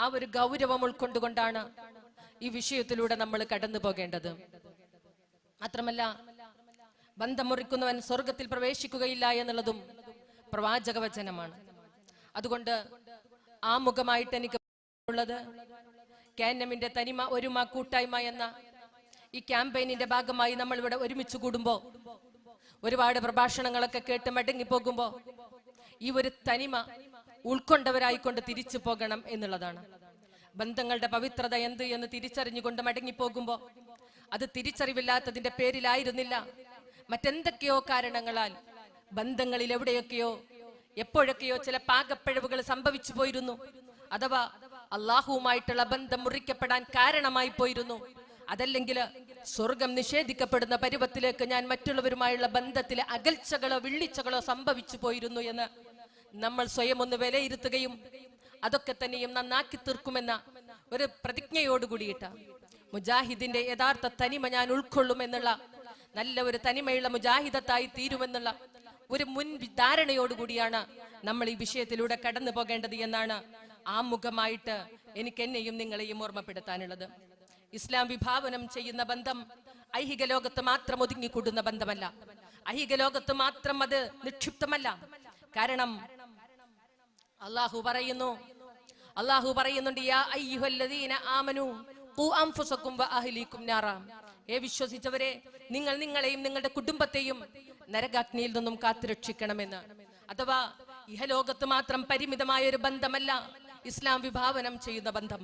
ആ ഒരു ഗൗരവം ഉൾക്കൊണ്ടുകൊണ്ടാണ് ഈ വിഷയത്തിലൂടെ നമ്മൾ കടന്നു പോകേണ്ടത്. മാത്രമല്ല ബന്ധം മുറിക്കുന്നവൻ സ്വർഗത്തിൽ പ്രവേശിക്കുകയില്ല എന്നുള്ളതും പ്രവാചക വചനമാണ് അതുകൊണ്ട് മുഖമായിട്ട് എനിക്ക് ഉള്ളത് കാനമിന്റെ തനിമ ഒരുമ കൂട്ടായ്മ എന്ന ഈ ക്യാമ്പയിനിന്റെ ഭാഗമായി നമ്മൾ ഇവിടെ ഒരുമിച്ച് കൂടുമ്പോ ഒരുപാട് പ്രഭാഷണങ്ങളൊക്കെ കേട്ട് മടങ്ങി പോകുമ്പോ ഈ ഒരു തനിമ ഉൾക്കൊണ്ടവരായിക്കൊണ്ട് തിരിച്ചു പോകണം എന്നുള്ളതാണ്. ബന്ധങ്ങളുടെ പവിത്രത എന്ത് എന്ന് തിരിച്ചറിഞ്ഞുകൊണ്ട് മടങ്ങി പോകുമ്പോ അത് തിരിച്ചറിവില്ലാത്തതിന്റെ പേരിലായിരുന്നില്ല. മറ്റെന്തൊക്കെയോ കാരണങ്ങളാൽ ബന്ധങ്ങളിൽ എവിടെയൊക്കെയോ എപ്പോഴൊക്കെയോ ചില പാകപ്പിഴവുകൾ സംഭവിച്ചു പോയിരുന്നു. അഥവാ അള്ളാഹുവുമായിട്ടുള്ള ബന്ധം മുറിക്കപ്പെടാൻ കാരണമായി പോയിരുന്നു. അതല്ലെങ്കിൽ സ്വർഗം നിഷേധിക്കപ്പെടുന്ന പരുവത്തിലേക്ക് ഞാൻ മറ്റുള്ളവരുമായുള്ള ബന്ധത്തിലെ അകൽച്ചകളോ വിള്ളിച്ചകളോ സംഭവിച്ചു പോയിരുന്നു എന്ന് നമ്മൾ സ്വയം ഒന്ന് വിലയിരുത്തുകയും അതൊക്കെ തന്നെയും നന്നാക്കി തീർക്കുമെന്ന ഒരു പ്രതിജ്ഞയോടുകൂടിയിട്ട് മുജാഹിദിന്റെ യഥാർത്ഥ തനിമ ഞാൻ ഉൾക്കൊള്ളുമെന്നുള്ള നല്ല ഒരു തനിമയുള്ള മുജാഹിദത്തായി തീരുമെന്നുള്ള ഒരു മുൻ ധാരണയോടുകൂടിയാണ് നമ്മൾ ഈ വിഷയത്തിലൂടെ കടന്നു പോകേണ്ടത് എന്നാണ് ആമുഖമായിട്ട് എനിക്ക് എന്നെയും നിങ്ങളെയും ഓർമ്മപ്പെടുത്താനുള്ളത്. ഇസ്ലാം വിഭാവനം ചെയ്യുന്ന ബന്ധം ഐഹിക ലോകത്ത് മാത്രം ഒതുങ്ങിക്കൂടുന്ന ബന്ധമല്ല. ഐഹിക ലോകത്ത് മാത്രം അത് നിക്ഷിപ്തമല്ല. കാരണം അള്ളാഹു പറയുന്നു. അള്ളാഹു പറയുന്നുണ്ട് യാ അയ്യുഹല്ലദീന ഏ വിശ്വസിച്ചവരെ നിങ്ങൾ നിങ്ങളെയും നിങ്ങളുടെ കുടുംബത്തെയും നരകാഗ്നിയിൽ നിന്നും കാത്തുരക്ഷിക്കണമെന്ന് അഥവാ ഇഹലോകത്ത് മാത്രം പരിമിതമായ ഒരു ബന്ധമല്ല ഇസ്ലാം വിഭാവനം ചെയ്യുന്ന ബന്ധം.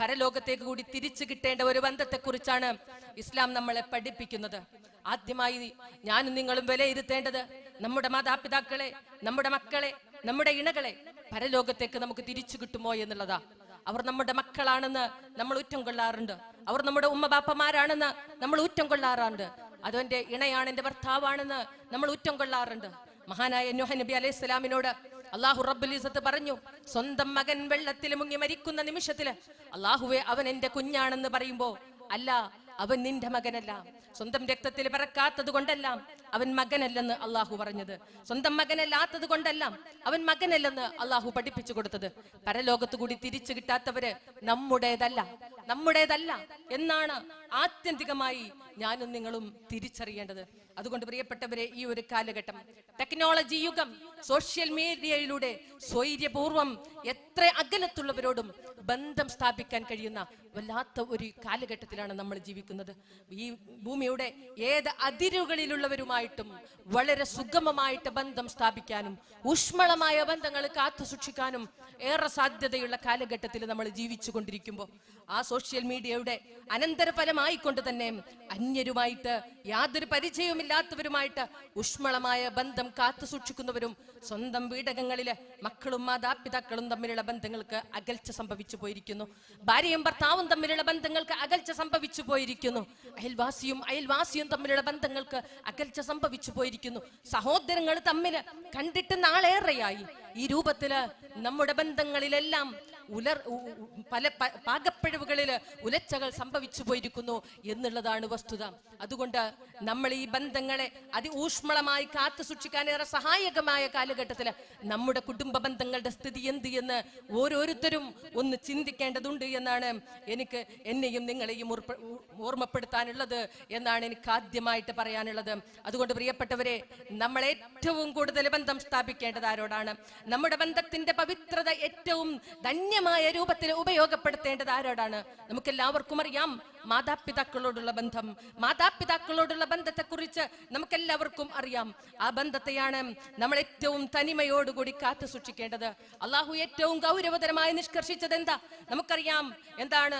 പരലോകത്തേക്ക് കൂടി തിരിച്ചു കിട്ടേണ്ട ഒരു ബന്ധത്തെക്കുറിച്ചാണ് ഇസ്ലാം നമ്മളെ പഠിപ്പിക്കുന്നത്. ആദ്യമായി ഞാനും നിങ്ങളും വിലയിരുത്തേണ്ടത് നമ്മുടെ മാതാപിതാക്കളെ നമ്മുടെ മക്കളെ നമ്മുടെ ഇണകളെ പരലോകത്തേക്ക് നമുക്ക് തിരിച്ചു കിട്ടുമോ എന്നുള്ളതാ. അവർ നമ്മുടെ മക്കളാണെന്ന് നമ്മൾ ഉറ്റം കൊള്ളാറുണ്ട്. അവർ നമ്മുടെ ഉമ്മ ബാപ്പമാരാണെന്ന് നമ്മൾ ഉറ്റം കൊള്ളാറുണ്ട് അതെന്റെ ഇണയാണ് എന്റെ ഭർത്താവാണെന്ന് നമ്മൾ ഉറ്റം കൊള്ളാറുണ്ട്. മഹാനായ നോഹ നബി അലൈഹി സ്വലാമിനോട് അള്ളാഹു റബ്ബുലിസത്ത് പറഞ്ഞു സ്വന്തം മകൻ വെള്ളത്തിൽ മുങ്ങി മരിക്കുന്ന നിമിഷത്തിൽ അള്ളാഹുവെ അവൻ എന്റെ കുഞ്ഞാണെന്ന് പറയുമ്പോ അല്ല അവൻ നിന്റെ മകനല്ല. സ്വന്തം രക്തത്തിൽ പിറക്കാത്തത് കൊണ്ടല്ല. അവൻ മകനല്ലെന്ന് അള്ളാഹു പറഞ്ഞത്. സ്വന്തം മകനല്ലാത്തത് കൊണ്ടല്ല അവൻ മകനല്ലെന്ന് അള്ളാഹു പഠിപ്പിച്ചു കൊടുത്തത്. പരലോകത്ത് കൂടി തിരിച്ചു കിട്ടാത്തവര് നമ്മുടേതല്ല. നമ്മുടേതല്ല എന്നാണ് ആത്യന്തികമായി ഞാനും നിങ്ങളും തിരിച്ചറിയേണ്ടത്. അതുകൊണ്ട് പ്രിയപ്പെട്ടവരെ ഈ ഒരു കാലഘട്ടം ടെക്നോളജി യുഗം സോഷ്യൽ മീഡിയയിലൂടെ സ്വൈര്യപൂർവം എത്ര അകലത്തുള്ളവരോടും ബന്ധം സ്ഥാപിക്കാൻ കഴിയുന്ന വല്ലാത്ത ഒരു കാലഘട്ടത്തിലാണ് നമ്മൾ ജീവിക്കുന്നത്. ഈ ഭൂമിയുടെ ഏത് അതിരുകളിലുള്ളവരുമായിട്ടും വളരെ സുഗമമായിട്ട് ബന്ധം സ്ഥാപിക്കാനും ഊഷ്മളമായ ബന്ധങ്ങൾ കാത്തു സൂക്ഷിക്കാനും ഏറെ സാധ്യതയുള്ള കാലഘട്ടത്തിൽ നമ്മൾ ജീവിച്ചു കൊണ്ടിരിക്കുമ്പോൾ ആ സോഷ്യൽ മീഡിയയുടെ അനന്തരഫലമായിക്കൊണ്ട് തന്നെ അന്യരുമായിട്ട് യാതൊരു പരിചയവുമില്ലാത്തവരുമായിട്ട് ഊഷ്മളമായ ബന്ധം കാത്തു സൂക്ഷിക്കുന്നവരും സ്വന്തം വീടകങ്ങളിലെ മക്കളും മാതാപിതാക്കളും തമ്മിലുള്ള ബന്ധങ്ങൾക്ക് അകൽച്ച സംഭവിച്ചു പോയിരിക്കുന്നു. ഭാര്യയും ഭർത്താവും തമ്മിലുള്ള ബന്ധങ്ങൾക്ക് അകൽച്ച സംഭവിച്ചു പോയിരിക്കുന്നു. അയൽവാസിയും അയൽവാസിയും തമ്മിലുള്ള ബന്ധങ്ങൾക്ക് അകൽച്ച സംഭവിച്ചു പോയിരിക്കുന്നു. സഹോദരങ്ങൾ തമ്മിൽ കണ്ടിട്ട് നാളേറെയായി. ഈ രൂപത്തിൽ നമ്മുടെ ബന്ധങ്ങളിലെല്ലാം ഉലർ പല പാകപ്പിഴവുകളിൽ ഉലച്ചകൾ സംഭവിച്ചു പോയിരിക്കുന്നു എന്നുള്ളതാണ് വസ്തുത. അതുകൊണ്ട് നമ്മൾ ഈ ബന്ധങ്ങളെ അതിഊഷ്മളമായി കാത്തു സൂക്ഷിക്കാൻ ഏറെ സഹായകമായ കാലഘട്ടത്തിൽ നമ്മുടെ കുടുംബ ബന്ധങ്ങളുടെ സ്ഥിതി എന്ത് എന്ന് ഓരോരുത്തരും ഒന്ന് ചിന്തിക്കേണ്ടതുണ്ട് എന്നാണ് എനിക്ക് എന്നെയും നിങ്ങളെയും ഓർമ്മപ്പെടുത്താനുള്ളത് എന്നാണ് എനിക്ക് ആദ്യമായിട്ട് പറയാനുള്ളത്. അതുകൊണ്ട് പ്രിയപ്പെട്ടവരെ നമ്മൾ ഏറ്റവും കൂടുതൽ ബന്ധം സ്ഥാപിക്കേണ്ടത് ആരോടാണ്? നമ്മുടെ ബന്ധത്തിന്റെ പവിത്രത ഏറ്റവും ധന്യമായ രൂപത്തിൽ ഉപയോഗപ്പെടുത്തേണ്ടത് ആരോടാണ്? നമുക്ക് എല്ലാവർക്കും അറിയാം. മാതാപിതാക്കളോടുള്ള ബന്ധം മാതാപിതാക്കളോടുള്ള ബന്ധത്തെക്കുറിച്ച് നമുക്കെല്ലാവർക്കും അറിയാം. ആ ബന്ധത്തെയാണ് നമ്മൾ ഏറ്റവും തനിമയോടുകൂടി കാത്തു സൂക്ഷിക്കേണ്ടത്. അള്ളാഹു ഏറ്റവും ഗൗരവതരമായി നിഷ്കർഷിച്ചത് എന്താ നമുക്കറിയാം എന്താണ്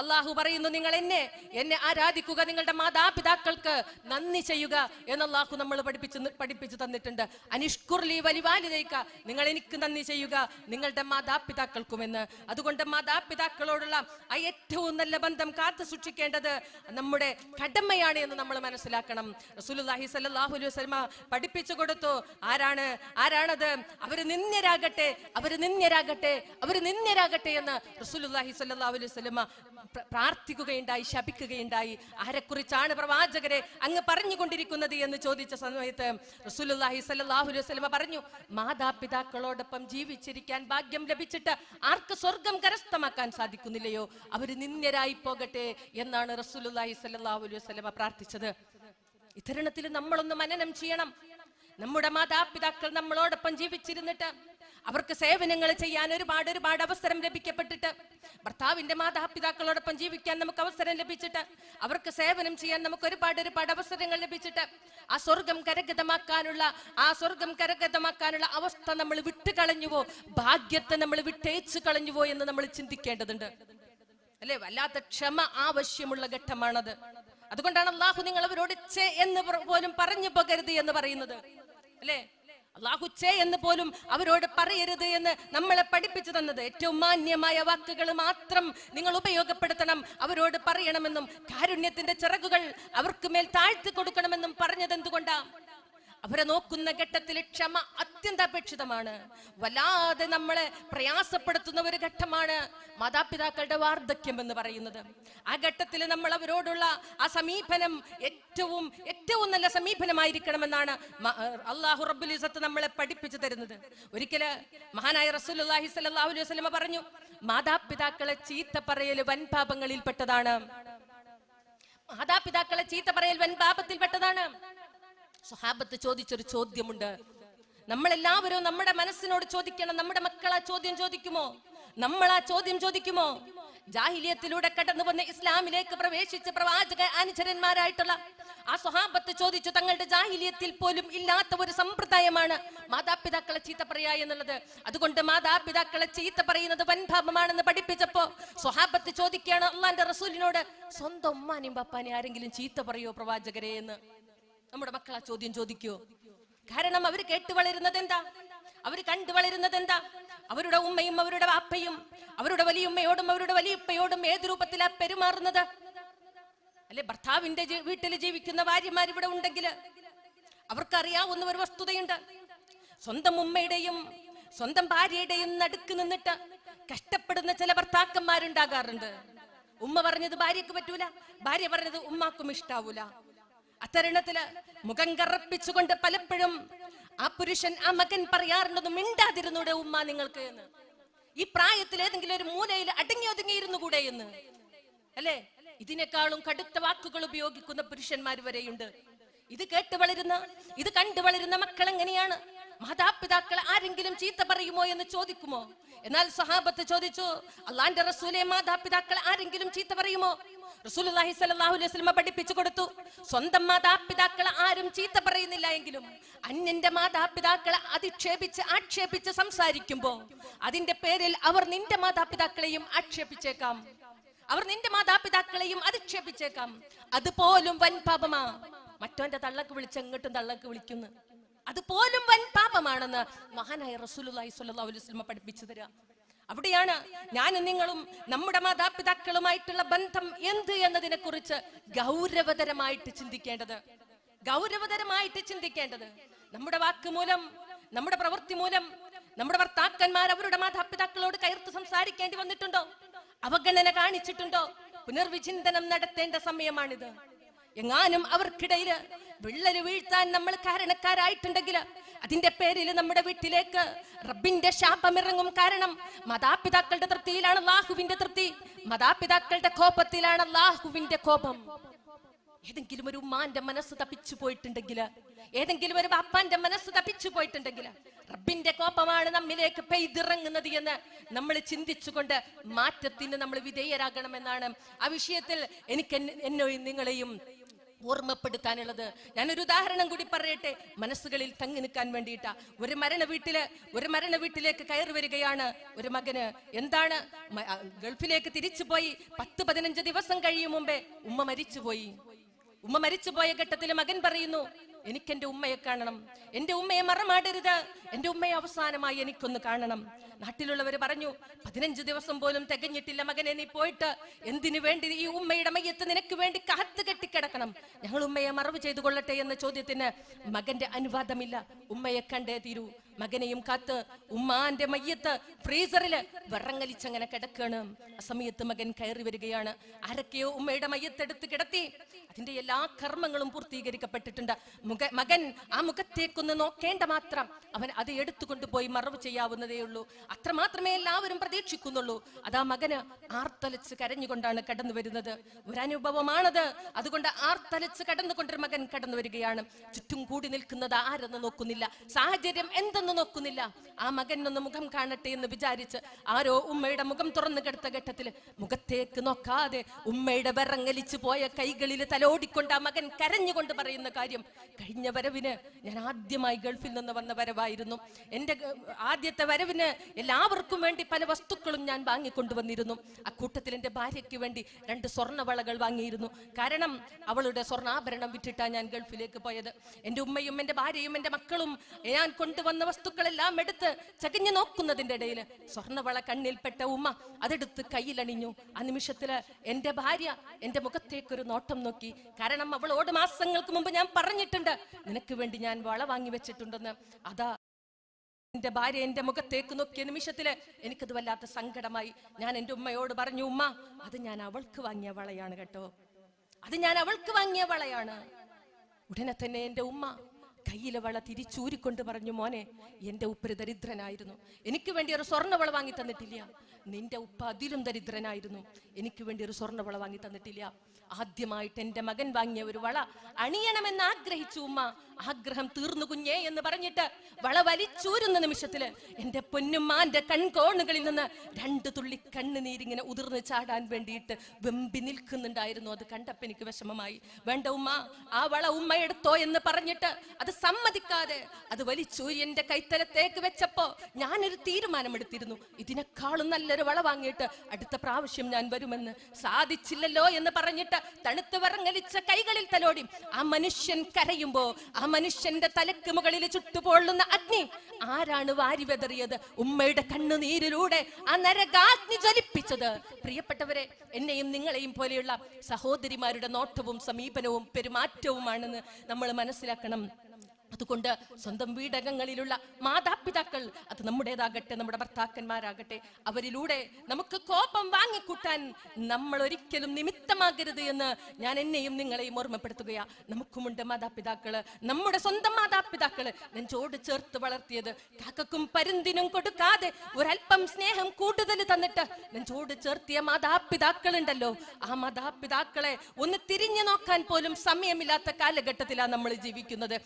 അള്ളാഹു പറയുന്നു നിങ്ങൾ എന്നെ എന്നെ ആരാധിക്കുക നിങ്ങളുടെ മാതാപിതാക്കൾക്ക് നന്ദി ചെയ്യുക എന്ന് അള്ളാഹു നമ്മൾ പഠിപ്പിച്ചു പഠിപ്പിച്ചു തന്നിട്ടുണ്ട്. അനിഷ്കുർലി വലിവാലിതയ്ക്ക നിങ്ങൾ എനിക്ക് നന്ദി ചെയ്യുക നിങ്ങളുടെ മാതാപിതാക്കൾക്കുമെന്ന് അതുകൊണ്ട് മാതാപിതാക്കളോടുള്ള ആ ഏറ്റവും നല്ല ബന്ധം കാത്തു സൂക്ഷിക്കേണ്ടത് നമ്മുടെ കടമയാണ് എന്ന് നമ്മൾ മനസ്സിലാക്കണം. റസൂലുള്ളാഹി സ്വല്ലല്ലാഹു അലൈഹി വസല്ലമ പഠിപ്പിച്ചു കൊടുത്തു. ആരാണ്? ആരാണത്? അവർ നിന്ദ്യരാകട്ടെ അവർ നിന്ദ്യരാകട്ടെ അവർ നിന്ദ്യരാകട്ടെ എന്ന് റസൂലുള്ളാഹി സ്വല്ലല്ലാഹു അലൈഹി വസല്ലമ പ്ര- പ്രാർത്ഥിക്കുകയുണ്ടായി ശപിക്കുകയുണ്ടായി. ആരെക്കുറിച്ചാണ് പ്രവാചകരെ അങ്ങ് പറഞ്ഞുകൊണ്ടിരിക്കുന്നത് എന്ന് ചോദിച്ച സമയത്ത് റസൂലുള്ളാഹി സല്ലാഹു വസല്ലം പറഞ്ഞു മാതാപിതാക്കളോടൊപ്പം ജീവിച്ചിരിക്കാൻ ഭാഗ്യം ലഭിച്ചിട്ട് ആർക്ക് സ്വർഗം കരസ്ഥമാക്കാൻ സാധിക്കുന്നില്ലയോ? അവർ നിന്ദ്യരായി പോകട്ടെ എന്നാണ് റസൂലുള്ളാഹി സല്ലാഹു വസല്ലം പ്രാർത്ഥിച്ചത്. ഇത്തരണത്തിൽ നമ്മളൊന്ന് മനനം ചെയ്യണം. നമ്മുടെ മാതാപിതാക്കൾ നമ്മളോടൊപ്പം ജീവിച്ചിരുന്നിട്ട് അവർക്ക് സേവനങ്ങൾ ചെയ്യാൻ ഒരുപാട് ഒരുപാട് അവസരം ലഭിക്കപ്പെട്ടിട്ട് ഭർത്താവിന്റെ മാതാപിതാക്കളോടൊപ്പം ജീവിക്കാൻ നമുക്ക് അവസരം ലഭിച്ചിട്ട് അവർക്ക് സേവനം ചെയ്യാൻ നമുക്ക് ഒരുപാട് ഒരുപാട് അവസരങ്ങൾ ലഭിച്ചിട്ട് ആ സ്വർഗം കരഗതമാക്കാനുള്ള ആ സ്വർഗം കരഗതമാക്കാനുള്ള അവസ്ഥ നമ്മൾ വിട്ടു കളഞ്ഞുവോ ഭാഗ്യത്തെ നമ്മൾ വിട്ടേച്ചു കളഞ്ഞുവോ എന്ന് നമ്മൾ ചിന്തിക്കേണ്ടതുണ്ട്. അല്ലെ? വല്ലാത്ത ക്ഷമ ആവശ്യമുള്ള ഘട്ടമാണത്. അതുകൊണ്ടാണ് അള്ളാഹു നിങ്ങൾ അവരോട് ചെ എന്ന് പോലും പറഞ്ഞു പോകരുത് എന്ന് പറയുന്നത്. അല്ലെ? അള്ളാഹു ചേ എന്ന് പോലും അവരോട് പറയരുത് എന്ന് നമ്മളെ പഠിപ്പിച്ചു തന്നത്. ഏറ്റവും മാന്യമായ വാക്കുകൾ മാത്രം നിങ്ങൾ ഉപയോഗപ്പെടുത്തണം. അവരോട് പറയണമെന്നും കാരുണ്യത്തിന്റെ ചിറകുകൾ അവർക്ക് മേൽ താഴ്ത്തി കൊടുക്കണമെന്നും പറഞ്ഞത് എന്തുകൊണ്ടാ അവരെ നോക്കുന്ന ഘട്ടത്തിൽ ക്ഷമ അത്യന്താപേക്ഷിതമാണ്. വല്ലാതെ നമ്മളെ പ്രയാസപ്പെടുത്തുന്ന ഒരു ഘട്ടമാണ് മാതാപിതാക്കളുടെ വാർദ്ധക്യം എന്ന് പറയുന്നത്. ആ ഘട്ടത്തിൽ നമ്മൾ അവരോടുള്ള ആ സമീപനം ഏറ്റവും ഏറ്റവും നല്ല സമീപനമായിരിക്കണമെന്നാണ് അള്ളാഹു റബ്ബുൽ നമ്മളെ പഠിപ്പിച്ചു തരുന്നത്. ഒരിക്കൽ മഹാനായ റസൂലുള്ളാഹി സ്വല്ലല്ലാഹു അലൈഹി വസല്ലമ പറഞ്ഞു മാതാപിതാക്കളെ ചീത്ത പറയൽ വൻപാപങ്ങളിൽ പെട്ടതാണ് മാതാപിതാക്കളെ ചീത്ത പറയൽ വൻപാപത്തിൽപ്പെട്ടതാണ്. സ്വഹാബത്ത് ചോദിച്ചൊരു ചോദ്യമുണ്ട്. നമ്മളെല്ലാവരും നമ്മുടെ മനസ്സിനോട് ചോദിക്കണം നമ്മുടെ മക്കൾ ആ ചോദ്യം ചോദിക്കുമോ? നമ്മൾ ആ ചോദ്യം ചോദിക്കുമോ? ജാഹിലിയത്തിലൂടെ കടന്നു വന്ന് ഇസ്ലാമിലേക്ക് പ്രവേശിച്ച പ്രവാചക അനുചരന്മാരായിട്ടുള്ള ആ സ്വഹാബത്ത് ചോദിച്ചു തങ്ങളുടെ ജാഹിലിയത്തിൽ പോലും ഇല്ലാത്ത ഒരു സമ്പ്രദായമാണ് മാതാപിതാക്കളെ ചീത്ത പറയാ എന്നുള്ളത്. അതുകൊണ്ട് മാതാപിതാക്കളെ ചീത്ത പറയുന്നത് വൻഭാവമാണെന്ന് പഠിപ്പിച്ചപ്പോ സ്വഹാബത്ത് ചോദിക്കുകയാണ് അള്ളാന്റെ റസൂലിനോട് സ്വന്തം ഉമ്മാനെയും പപ്പാനെയും ആരെങ്കിലും ചീത്ത പറയോ പ്രവാചകരെ? എന്ന്. നമ്മുടെ മക്കൾ ആ ചോദ്യം ചോദിക്കോ. കാരണം അവർ കേട്ട് വളരുന്നത് എന്താ? അവർ കണ്ടു വളരുന്നത് എന്താ? അവരുടെ ഉമ്മയും അവരുടെ വാപ്പയും അവരുടെ വലിയുമ്മയോടും അവരുടെ വലിയപ്പയോടും ഏത് രൂപത്തിലാ പെരുമാറുന്നത്? അല്ലെ ഭർത്താവിന്റെ വീട്ടിൽ ജീവിക്കുന്ന ഭാര്യമാർ ഇവിടെ ഉണ്ടെങ്കിൽ അവർക്കറിയാവുന്ന ഒരു വസ്തുതയുണ്ട്. സ്വന്തം ഉമ്മയുടെയും സ്വന്തം ഭാര്യയുടെയും നടുക്ക് നിന്നിട്ട് കഷ്ടപ്പെടുന്ന ചില ഭർത്താക്കന്മാരുണ്ടാകാറുണ്ട്. ഉമ്മ പറഞ്ഞത് ഭാര്യക്ക് പറ്റൂല ഭാര്യ പറഞ്ഞത് ഉമ്മാക്കും ഇഷ്ടാവൂല. അത്തരണത്തിൽ മുഖം കറപ്പിച്ചുകൊണ്ട് പലപ്പോഴും ആ പുരുഷൻ ആ മകൻ പറയാറുള്ളത് മിണ്ടാതിരുന്നൂടെ ഉമ്മ നിങ്ങൾക്ക് എന്ന്. ഈ പ്രായത്തിൽ ഏതെങ്കിലും ഒരു മൂലയിൽ അടങ്ങി ഒതുങ്ങിയിരുന്നു കൂടെ എന്ന്. അല്ലേ? ഇതിനേക്കാളും കടുത്ത വാക്കുകൾ ഉപയോഗിക്കുന്ന പുരുഷന്മാർ വരെയുണ്ട്. ഇത് കേട്ട് വളരുന്ന ഇത് കണ്ടു വളരുന്ന മക്കൾ എങ്ങനെയാണ്? മാതാപിതാക്കൾ ആരെങ്കിലും ചീത്ത പറയുമോ എന്ന് ചോദിക്കുമോ? എന്നാൽ സഹാബത്ത് ചോദിച്ചു അള്ളാന്റെ റസൂലെ മാതാപിതാക്കൾ ആരെങ്കിലും ചീത്ത പറയുമോ? റസൂലുള്ളാഹി സ്വല്ലല്ലാഹു അലൈഹി വസല്ലം പഠിപ്പിച്ചു കൊടുത്തു. സ്വന്തം മാതാപിതാക്കളെ ആരും ചീത്ത പറയുന്നില്ല എങ്കിലും അന്യന്റെ മാതാപിതാക്കളെ അധിക്ഷേപിച്ച് ആക്ഷേപിച്ച് സംസാരിക്കുമ്പോ അതിന്റെ പേരിൽ അവർ നിന്റെ മാതാപിതാക്കളെയും ആക്ഷേപിച്ചേക്കാം. അവർ നിന്റെ മാതാപിതാക്കളെയും അധിക്ഷേപിച്ചേക്കാം. അതുപോലും വൻ പാപമാ. മറ്റോന്റെ തള്ളക്ക് വിളിച്ച് എങ്ങോട്ടും തള്ളക്ക് വിളിക്കുന്നു. അതുപോലും വൻ പാപമാണെന്ന് മഹാനായ റസൂലുള്ളാഹി സ്വല്ലല്ലാഹു അലൈഹി വസല്ലം പഠിപ്പിച്ചു തരാം. അവിടെയാണ് ഞാനും നിങ്ങളും നമ്മുടെ മാതാപിതാക്കളുമായിട്ടുള്ള ബന്ധം എന്ത് എന്നതിനെ കുറിച്ച് ഗൗരവതരമായിട്ട് ചിന്തിക്കേണ്ടത്? ഗൗരവതരമായിട്ട് ചിന്തിക്കേണ്ടത് നമ്മുടെ വാക്ക് മൂലം നമ്മുടെ പ്രവൃത്തി മൂലം നമ്മുടെ ഭർത്താക്കന്മാർ അവരുടെ മാതാപിതാക്കളോട് കയർത്ത് സംസാരിക്കേണ്ടി വന്നിട്ടുണ്ടോ? അവഗണന കാണിച്ചിട്ടുണ്ടോ? പുനർവിചിന്തനം നടത്തേണ്ട സമയമാണിത്. എങ്ങാനും അവർക്കിടയിൽ വിള്ളൽ വീഴ്ത്താൻ നമ്മൾ കാരണക്കാരായിട്ടുണ്ടെങ്കിൽ അതിന്റെ പേരിൽ നമ്മുടെ വീട്ടിലേക്ക് റബ്ബിന്റെ ശാപമിറങ്ങും കാരണം മാതാപിതാക്കളുടെ തൃപ്തിയിലാണ് അള്ളാഹുവിന്റെ തൃപ്തി. മാതാപിതാക്കളുടെ കോപത്തിലാണ് അള്ളാഹുവിന്റെ കോപം. ഏതെങ്കിലും ഒരു ഉമ്മാന്റെ മനസ്സ് തപ്പിച്ചു പോയിട്ടുണ്ടെങ്കിൽ ഏതെങ്കിലും ഒരു അപ്പാന്റെ മനസ്സ് തപ്പിച്ചു പോയിട്ടുണ്ടെങ്കിൽ റബ്ബിന്റെ കോപമാണ് നമ്മിലേക്ക് പെയ്തിറങ്ങുന്നത് എന്ന് നമ്മൾ ചിന്തിച്ചുകൊണ്ട് മാറ്റത്തിന് നമ്മൾ വിധേയരാകണമെന്നാണ്. ആ വിഷയത്തിൽ എനിക്ക് എന്നെ- എന്നെയും നിങ്ങളെയും ഓർമ്മപ്പെടുത്താനുള്ളത്. ഞാനൊരു ഉദാഹരണം കൂടി പറയട്ടെ. മനസ്സുകളിൽ തങ്ങി നിൽക്കാൻ വേണ്ടിയിട്ടാ. ഒരു മരണ വീട്ടിൽ ഒരു മരണ വീട്ടിലേക്ക് കയറി വരികയാണ് ഒരു മകന്. എന്താണ്? ഗൾഫിലേക്ക് തിരിച്ചു പോയി. പത്ത് പതിനഞ്ച് ദിവസം കഴിയും മുമ്പേ ഉമ്മ മരിച്ചുപോയി. ഉമ്മ മരിച്ചുപോയ ഘട്ടത്തിൽ മകൻ പറയുന്നു എനിക്ക് എന്റെ ഉമ്മയെ കാണണം. എന്റെ ഉമ്മയെ മറമാടരുത്. എന്റെ ഉമ്മയെ അവസാനമായി എനിക്കൊന്ന് കാണണം. നാട്ടിലുള്ളവർ പറഞ്ഞു പതിനഞ്ച് ദിവസം പോലും തികഞ്ഞിട്ടില്ല മകനെ നീ പോയിട്ട്. എന്തിനു വേണ്ടി ഈ ഉമ്മയുടെ മയ്യത്ത് നിനക്ക് വേണ്ടി കാത്തു കെട്ടിക്കിടക്കണം? ഞങ്ങൾ ഉമ്മയെ മറവ് ചെയ്തു കൊള്ളട്ടെ എന്ന ചോദ്യത്തിന് മകന്റെ അനുവാദമില്ല. ഉമ്മയെ കണ്ടേ തീരൂ. മകനെയും കാത്ത് ഉമ്മാന്റെ മയ്യത്ത് ഫ്രീസറിൽ വിറങ്ങലിച്ചങ്ങനെ കിടക്കണം. ആ സമയത്ത് മകൻ കയറി വരികയാണ്. ആരൊക്കെയോ ഉമ്മയുടെ മയ്യത്തെടുത്ത് കിടത്തി. അതിന്റെ എല്ലാ കർമ്മങ്ങളും പൂർത്തീകരിക്കപ്പെട്ടിട്ടുണ്ട്. മുഖ മകൻ ആ മുഖത്തേക്കൊന്ന് നോക്കേണ്ട മാത്രം. അവൻ അത് എടുത്തുകൊണ്ടുപോയി മറവ് ചെയ്യാവുന്നതേ ഉള്ളൂ. അത്രമാത്രമേ എല്ലാവരും പ്രതീക്ഷിക്കുന്നുള്ളൂ. അതാ മകന് ആർത്തലച്ച് കരഞ്ഞുകൊണ്ടാണ് കടന്നു വരുന്നത്. ഒരനുഭവമാണത്. അതുകൊണ്ട് ആർത്തലച്ച് കടന്നുകൊണ്ടൊരു മകൻ കടന്നു വരികയാണ്. ചുറ്റും കൂടി നിൽക്കുന്നത് ആരെന്ന് നോക്കുന്നില്ല. സാഹചര്യം എന്തെന്ന് നോക്കുന്നില്ല. ആ മകൻ ഒന്ന് മുഖം കാണട്ടെ എന്ന് വിചാരിച്ച് ആരോ ഉമ്മയുടെ മുഖം തുറന്നു കിടത്ത ഘട്ടത്തിൽ മുഖത്തേക്ക് നോക്കാതെ ഉമ്മയുടെ വിറങ്ങലിച്ചു പോയ കൈകളിൽ തലോടിക്കൊണ്ട് ആ മകൻ കരഞ്ഞുകൊണ്ട് പറയുന്ന കാര്യം കഴിഞ്ഞ വരവിന് ഞാൻ ആദ്യമായി ഗൾഫിൽ നിന്ന് വന്ന വരവായിരുന്നു. എന്റെ ആദ്യത്തെ വരവിന് എല്ലാവർക്കും വേണ്ടി പല വസ്തുക്കളും ഞാൻ വാങ്ങിക്കൊണ്ടുവന്നിരുന്നു അക്കൂട്ടത്തിൽ എന്റെ ഭാര്യയ്ക്ക് വേണ്ടി രണ്ട് സ്വർണവളകൾ വാങ്ങിയിരുന്നു. കാരണം അവളുടെ സ്വർണാഭരണം വിറ്റിട്ടാണ് ഞാൻ ഗൾഫിലേക്ക് പോയത്. എന്റെ ഉമ്മയും എന്റെ ഭാര്യയും എന്റെ മക്കളും ഞാൻ കൊണ്ടുവന്ന വസ്തുക്കളെല്ലാം എടുത്ത് ചകഞ്ഞു നോക്കുന്നതിന്റെ ഇടയിൽ സ്വർണവള കണ്ണിൽപ്പെട്ട ഉമ്മ അതെടുത്ത് കയ്യിലണിഞ്ഞു. ആ നിമിഷത്തിൽ എന്റെ ഭാര്യ എന്റെ മുഖത്തേക്കൊരു നോട്ടം നോക്കി കാരണം അവളോട് മാസങ്ങൾക്ക് മുമ്പ് ഞാൻ പറഞ്ഞിട്ടുണ്ട്. നിനക്ക് വേണ്ടി ഞാൻ വള വാങ്ങി വെച്ചിട്ടുണ്ടെന്ന്. അതാ എന്റെ ഭാര്യ എന്റെ മുഖത്തേക്ക് നോക്കിയ നിമിഷത്തിൽ എനിക്കത് വല്ലാത്ത സങ്കടമായി. ഞാൻ എന്റെ ഉമ്മയോട് പറഞ്ഞു ഉമ്മ അത് ഞാൻ അവൾക്ക് വാങ്ങിയ വളയാണ് കേട്ടോ. അത് ഞാൻ അവൾക്ക് വാങ്ങിയ വളയാണ്. ഉടനെ തന്നെ എന്റെ ഉമ്മ കയ്യിലെ വള തിരിച്ചൂരിക്കൊണ്ട് പറഞ്ഞു മോനെ എന്റെ ഉപ്പര് ദരിദ്രനായിരുന്നു. എനിക്ക് വേണ്ടി ഒരു സ്വർണ വള വാങ്ങി തന്നിട്ടില്ല. നിന്റെ ഉപ്പ അതിലും ദരിദ്രനായിരുന്നു. എനിക്ക് വേണ്ടി ഒരു സ്വർണവള വാങ്ങി തന്നിട്ടില്ല. ആദ്യമായിട്ട് എന്റെ മകൻ വാങ്ങിയ ഒരു വള അണിയണമെന്ന് ആഗ്രഹിച്ചു ഉമ്മ. ആഗ്രഹം തീർന്നു കുഞ്ഞേ എന്ന് പറഞ്ഞിട്ട് വള വലിച്ചൂരുന്ന നിമിഷത്തിൽ എന്റെ പൊന്നുമ്മാന്റെ കൺകോണുകളിൽ നിന്ന് രണ്ട് തുള്ളി കണ്ണുനീരിങ്ങനെ ഉതിർന്ന് ചാടാൻ വേണ്ടിയിട്ട് വെമ്പി നിൽക്കുന്നുണ്ടായിരുന്നു. അത് കണ്ടപ്പോ എനിക്ക് വിഷമമായി. വേണ്ട ഉമ്മ ആ വള ഉമ്മ എടുത്തോ എന്ന് പറഞ്ഞിട്ട് അത് സമ്മതിക്കാതെ അത് വലിച്ചൂരി എന്റെ കൈത്തലത്തേക്ക് വെച്ചപ്പോ ഞാനൊരു തീരുമാനമെടുത്തിരുന്നു. ഇതിനേക്കാളും നല്ലൊരു വള വാങ്ങിയിട്ട് അടുത്ത പ്രാവശ്യം ഞാൻ വരുമെന്ന് സാധിച്ചില്ലല്ലോ എന്ന് പറഞ്ഞിട്ട് തണുത്ത് വറങ്ങലിച്ച കൈകളിൽ തലോടി ആ മനുഷ്യൻ കരയുമ്പോ ആ മനുഷ്യന്റെ തലക്ക് മുകളിൽ ചുട്ടുപോളുന്ന അഗ്നി ആരാണ് വാരി വെതറിയത്? ഉമ്മയുടെ കണ്ണുനീരിലൂടെ ആ നരകാഗ്നി ജ്വലിപ്പിച്ചത്. പ്രിയപ്പെട്ടവരെ എന്നെയും നിങ്ങളെയും പോലെയുള്ള സഹോദരിമാരുടെ നോട്ടവും സമീപനവും പെരുമാറ്റവുമാണെന്ന് നമ്മൾ മനസ്സിലാക്കണം. അതുകൊണ്ട് സ്വന്തം വീടകങ്ങളിലുള്ള മാതാപിതാക്കൾ അത് നമ്മുടേതാകട്ടെ നമ്മുടെ ഭർത്താക്കന്മാരാകട്ടെ അവരിലൂടെ നമുക്ക് കോപം വാങ്ങിക്കൂട്ടാൻ നമ്മൾ ഒരിക്കലും നിമിത്തമാകരുത് എന്ന് ഞാൻ എന്നെയും നിങ്ങളെയും ഓർമ്മപ്പെടുത്തുകയാ. നമുക്കുമുണ്ട് മാതാപിതാക്കൾ നമ്മുടെ സ്വന്തം മാതാപിതാക്കൾ. നെഞ്ചോട് ചേർത്ത് വളർത്തിയത് കാക്കക്കും പരുന്തിനും കൊടുക്കാതെ ഒരല്പം സ്നേഹം കൂടുതൽ തന്നിട്ട് നെഞ്ചോട് ചേർത്തിയ മാതാപിതാക്കൾ ഉണ്ടല്ലോ ആ മാതാപിതാക്കളെ ഒന്ന് തിരിഞ്ഞു നോക്കാൻ പോലും സമയമില്ലാത്ത കാലഘട്ടത്തിലാണ് നമ്മൾ ജീവിക്കുന്നത്.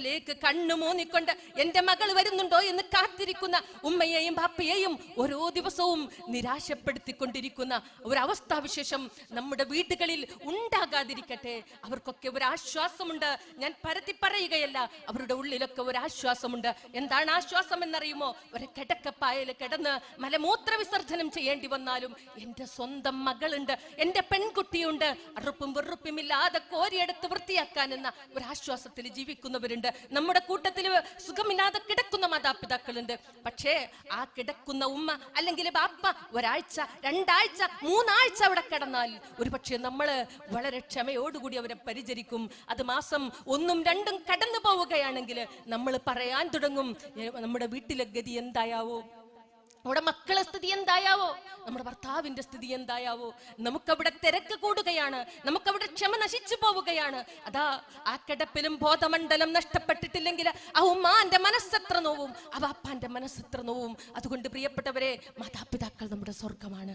പട്ടിക്കലേക്ക് കണ്ണു മൂന്നിക്കൊണ്ട് എന്റെ മകൾ വരുന്നുണ്ടോ എന്ന് കാത്തിരിക്കുന്ന ഉമ്മയെയും ബാപ്പയെയും ഓരോ ദിവസവും നിരാശപ്പെടുത്തിക്കൊണ്ടിരിക്കുന്ന ഒരവസ്ഥാവിശേഷം നമ്മുടെ വീടുകളിൽ ഉണ്ടാകാതിരിക്കട്ടെ. അവർക്കൊക്കെ ഒരു ആശ്വാസമുണ്ട് ഞാൻ പരത്തി പറയുകയല്ല അവരുടെ ഉള്ളിലൊക്കെ ഒരു ആശ്വാസമുണ്ട് എന്താണ് ആശ്വാസം എന്നറിയുമോ? ഒരു കിടക്കപ്പായൽ കിടന്ന് മലമൂത്ര വിസർജനം ചെയ്യേണ്ടി വന്നാലും എന്റെ സ്വന്തം മകളുണ്ട് എന്റെ പെൺകുട്ടിയുണ്ട്. അറുപ്പും വെറുപ്പുമില്ലാതെ കോരിയെടുത്ത് വൃത്തിയാക്കാൻ എന്ന ഒരാശ്വാസത്തിൽ ജീവിക്കുന്നവരുണ്ട്. നമ്മുടെ കൂട്ടത്തിൽ സുഖമില്ലാതെ കിടക്കുന്ന മാതാപിതാക്കളുണ്ട്. പക്ഷേ ആ കിടക്കുന്ന ഉമ്മ അല്ലെങ്കിൽ ബാപ്പ ഒരാഴ്ച രണ്ടാഴ്ച മൂന്നാഴ്ച അവിടെ കിടന്നാൽ ഒരു നമ്മൾ വളരെ ക്ഷമയോടുകൂടി അവരെ പരിചരിക്കും. അത് മാസം ഒന്നും രണ്ടും കടന്നു പോവുകയാണെങ്കിൽ നമ്മൾ പറയാൻ തുടങ്ങും നമ്മുടെ വീട്ടിലെ ഗതി എന്തായാവോ? നമ്മുടെ മക്കളെ സ്ഥിതി എന്തായാവോ? നമ്മുടെ ഭർത്താവിന്റെ സ്ഥിതി എന്തായാവോ? നമുക്കവിടെ തിരക്ക് കൂടുകയാണ്. നമുക്കവിടെ ക്ഷമ നശിച്ചു പോവുകയാണ് അതാ ആ കിടപ്പിലും ബോധമണ്ഡലം നഷ്ടപ്പെട്ടിട്ടില്ലെങ്കിൽ ആ ഉമ്മാന്റെ മനസ്സെത്ര നോവും? ആ വാപ്പാന്റെ മനസ്സെത്ര നോവും? അതുകൊണ്ട് പ്രിയപ്പെട്ടവരെ മാതാപിതാക്കൾ നമ്മുടെ സ്വർഗമാണ്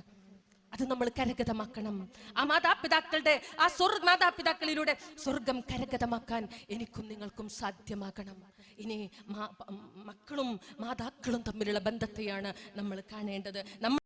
അത് നമ്മൾ കരഗതമാക്കണം. ആ മാതാപിതാക്കളുടെ ആ സ്വർ മാതാപിതാക്കളിലൂടെ സ്വർഗം കരഗതമാക്കാൻ എനിക്കും നിങ്ങൾക്കും സാധ്യമാകണം. ഇനി മക്കളും മാതാക്കളും തമ്മിലുള്ള ബന്ധത്തെയാണ് നമ്മൾ കാണേണ്ടത്. നമ്മൾ